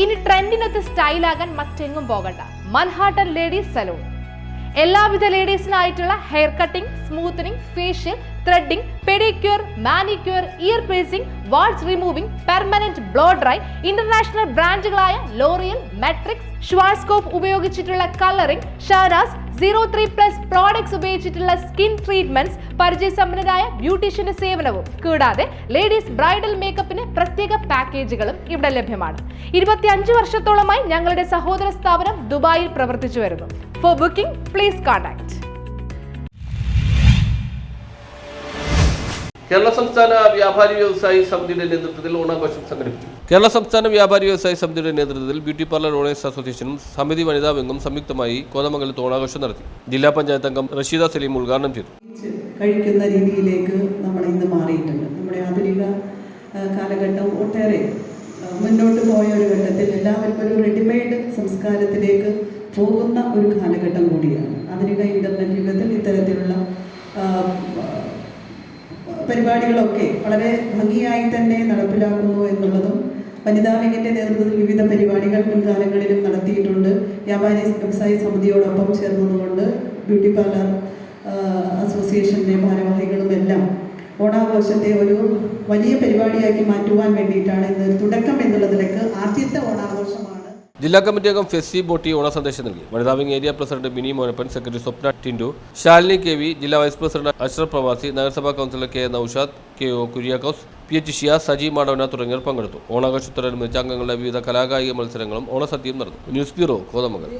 ഇനി ട്രെൻഡിനൊത്ത് സ്റ്റൈലാകാൻ മറ്റെങ്ങും പോകണ്ട. Manhattan ladies salon. എല്ലാവിധ ലേഡീസിനായിട്ടുള്ള hair cutting smoothening facial threading pedicure manicure ear piercing warts removing permanent blow dry international ബ്രാൻഡുകളായ L'Oreal Matrix Schwarzkopf ഉപയോഗിച്ചിട്ടുള്ള colouring Shahnaz zero three plus products ഉപയോഗിച്ചിട്ടുള്ള skin treatments പരിചയസമ്പന്നരായ ബ്യൂട്ടീഷ്യന്റെ സേവനവും. കൂടാതെ ലേഡീസ് ബ്രൈഡൽ പ്രത്യേക പാക്കേജുകളും ഇവിടെ ലഭ്യമാണ്. ഇരുപത്തിയഞ്ച് വർഷത്തോളമായി ഞങ്ങളുടെ സഹോദര സ്ഥാപനം ദുബായിൽ പ്രവർത്തിച്ചു വരുന്നു. For booking please contact Kerala സംസ്ഥാന വ്യാപാരി വ്യവസായി സമിതിയുടെ നേതൃത്വത്തിൽ ഓണാഘോഷം സംഘടിപ്പിച്ചു. കേരള സംസ്ഥാന വ്യാപാരി വ്യവസായി സമിതിയുടെ നേതൃത്വത്തിൽ ബ്യൂട്ടി പാർലർ ഓണേഴ്സ് അസോസിയേഷനും സമിതി വനിതാ വിംഗും സംയുക്തമായി കോതമംഗലത്ത് ഓണാഘോഷം നടത്തി. ജില്ലാ പഞ്ചായത്ത് അംഗം റഷീദ സലീം ഉദ്ഘാടനം ചെയ്തു. കഴിക്കുന്ന രീതിയിലേക്ക് നമ്മൾ ഇന്ന് മാറിയിട്ടുണ്ട്. നമ്മുടെ ആധുനിക കാലഘട്ടം ഒട്ടേറെ മുന്നോട്ട് പോയ ഒരു ഘട്ടത്തിൽ എല്ലാവർക്കും ഒരു റെഡിമെയ്ഡ് സംസ്കാരത്തിലേക്ക് പോകുന്ന ഒരു കാലഘട്ടം കൂടിയാണ്. ആധുനിക ഇന്റർനെറ്റ് യുഗത്തിൽ ഇത്തരത്തിലുള്ള പരിപാടികളൊക്കെ വളരെ ഭംഗിയായി തന്നെ നടപ്പിലാക്കുന്നു എന്നുള്ളതും വനിതാ വിങ്ങിന്റെ നേതൃത്വത്തിൽ വിവിധ പരിപാടികൾ മുൻകാലങ്ങളിലും നടത്തിയിട്ടുണ്ട്. വ്യാപാരി വ്യവസായ സമിതിയോടൊപ്പം ചേർന്നതുകൊണ്ട് ബ്യൂട്ടി പാർലർ അസോസിയേഷന്റെ ഭാരവാഹികളും എല്ലാം ഓണാഘോഷത്തെ ഒരു വലിയ പരിപാടിയാക്കി മാറ്റുവാൻ വേണ്ടിയിട്ടാണ് ഇന്ന് തുടക്കം എന്നുള്ളതിലേക്ക് ആദ്യത്തെ ഓണാഘോഷമാണ്. ജില്ലാ കമ്മിറ്റി അംഗം ഫെസ്സി ബോട്ടി ഓണ സന്ദേശം നൽകി. വനിതാ wing area president Mini Monappan secretary Swapna Tindu Shalini K V ജില്ലാ വൈസ് പ്രസിഡന്റ് അഷ്റഫ് പ്രവാസി നഗരസഭാ councillor K Noushad K O Kuriakose P H Shiya Saji Madavana തുടങ്ങിയവർ പങ്കെടുത്തു. ഓണാഘോഷത്തോടനുബന്ധിച്ച് അംഗങ്ങളുടെ വിവിധ കലാകായിക മത്സരങ്ങളും ഓണസദ്യയും നടന്നു. News bureau Kothamangalam.